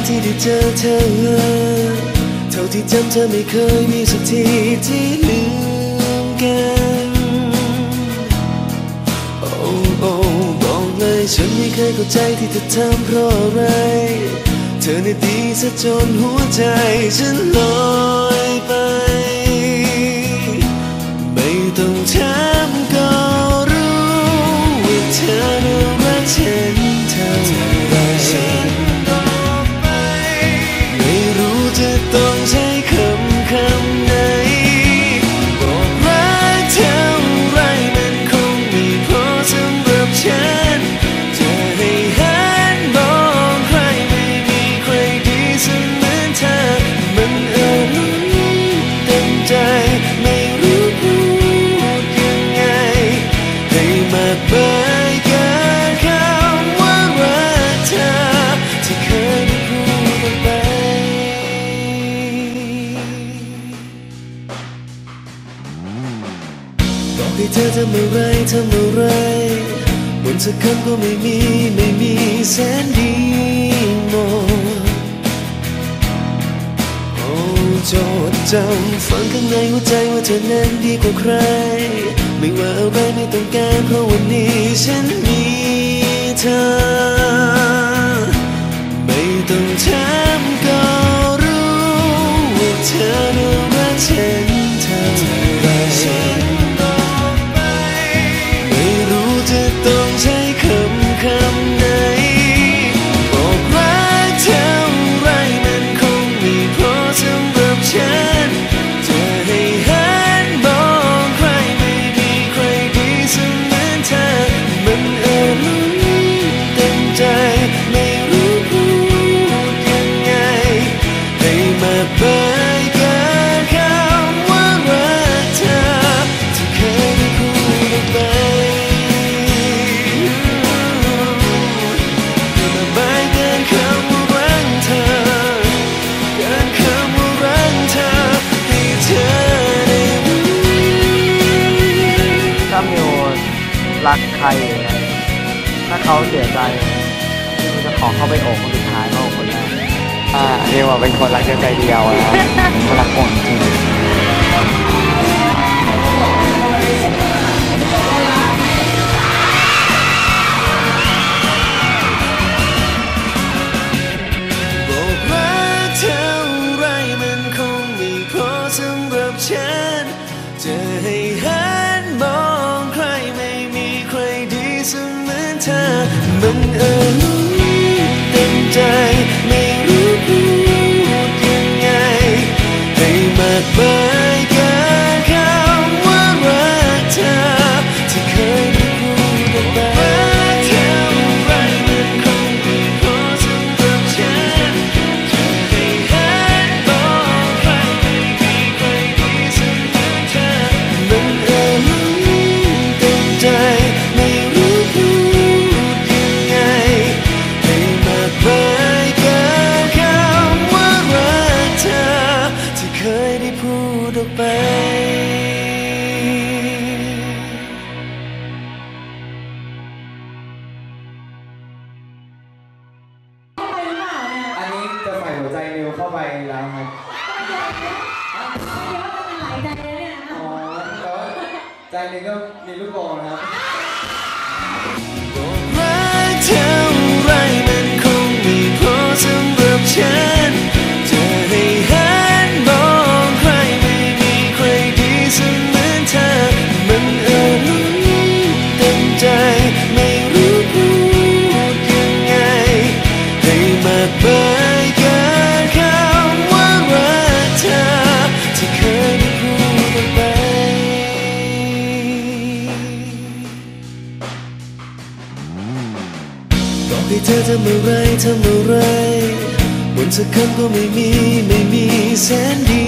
งที่ได้เจอเธอ เท่าที่จำเธอไม่เคยมีสักทีที่ลืมกัน โอ้โอ้บอกเลยฉันไม่เคยเข้าใจที่เธอทำเพราะอะไร เธอในี่ยดีซะจนหัวใจฉันลอย อกให้เธอทำอะไรทำอะไรบนสักคำก็ไม่มีไม่มีแสนดีหมดโอ้จดจำฝังข้างในหัวใจว่าเธอนั้นดีกว่าใคร ไม่ว่าอะไรไม่ต้องการเพราะวันนี้ฉันมีเธอ ไม่ต้องถามก็รู้ว่าเธอรักฉันเท่าไร รักใครอย่างเงี้ยถ้าเขาเสียใจมิวจะขอเข้าไปโอบคนสุดท้ายมากกว่าคนแรกอ่ามิวอะเป็นคนรักเดียวใจเดียวอะนะคนรักคนจริง มันเอ่อล้นเต็มใจ เข้าไปแล้วครับอ๋อแต่ว่าใจหนึงก็มีลูกโป่งนะครับำอะไรทำอะไรบนสักคำก็ไม่มีไม่มีแสนดี